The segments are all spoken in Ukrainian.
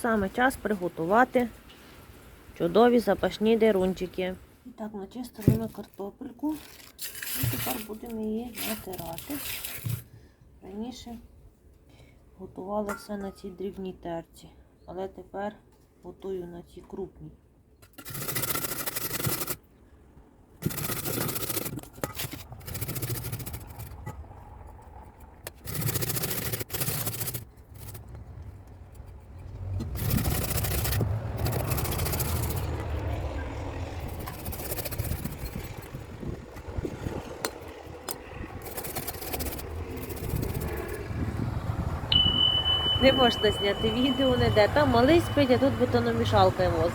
Саме час приготувати чудові запашні дерунчики. І так, начистили ми картопельку. І тепер будемо її натирати. Раніше готували все на цій дрібній терці, але тепер готую на цій крупній. Не можна зняти відео не де. Там малий спить, а тут бетономішалка возить.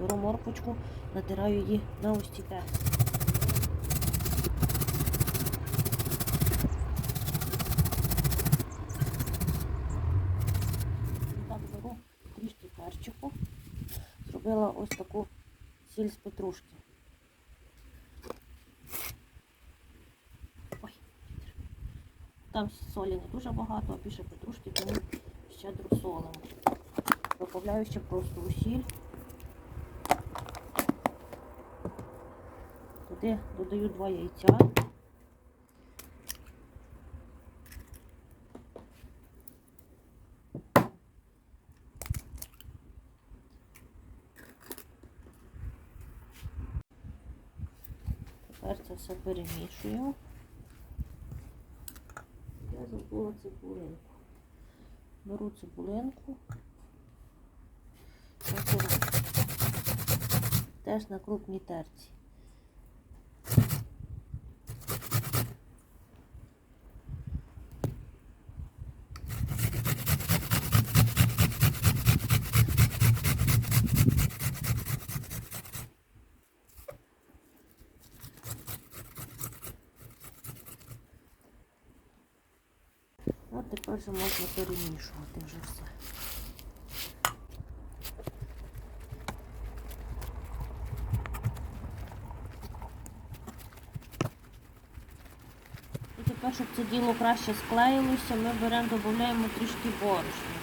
Беру морпочку, натираю її на ось ці те. Так, беру трішки перчику. Зробила ось таку сіль з петрушки. Ой. Там солі не дуже багато, а більше петрушки, тому щедро солимо. Добавляю ще просто сіль. Туди додаю два яйця. Тепер це все перемішую. Я забула цибулинку. Беру цибулинку. Теж на крупній терці. Тепер вже можна перемішувати вже все. І тепер, щоб це діло краще склеїлося, ми беремо, додаємо трішки борошна.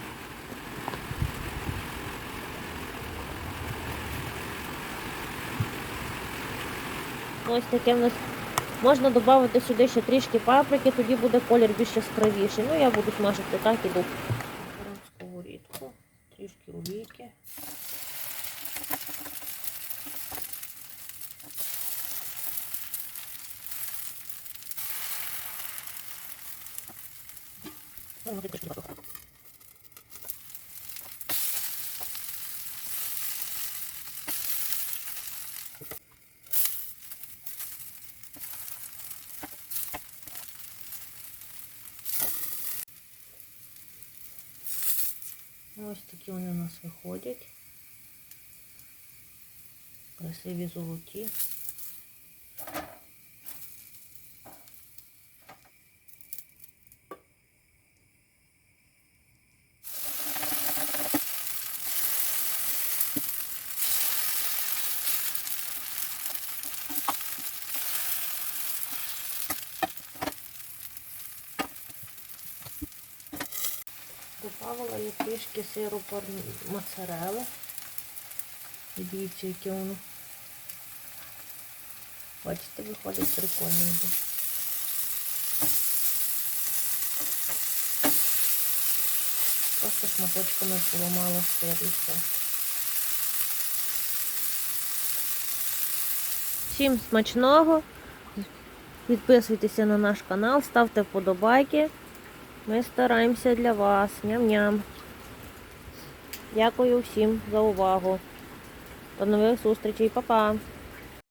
Ось таке в нас. Можна додати сюди ще трішки паприки, тоді буде колір більш яскравіший. Ну, я буду смажити так і буду. Беремо сковорідку, трішки олійки. Ну, трішки Ось такі вони у нас виходять. Красиві золоті. Добавила я трішки сиру моцарели. І дивіться, яке воно. Бачите, виходить прикольненько. Просто шматочками поламала сир і все. Всім смачного. Підписуйтеся на наш канал, ставте вподобайки. Ми стараємося для вас. Ням-ням. Дякую всім за увагу. До нових зустрічей, Па-па!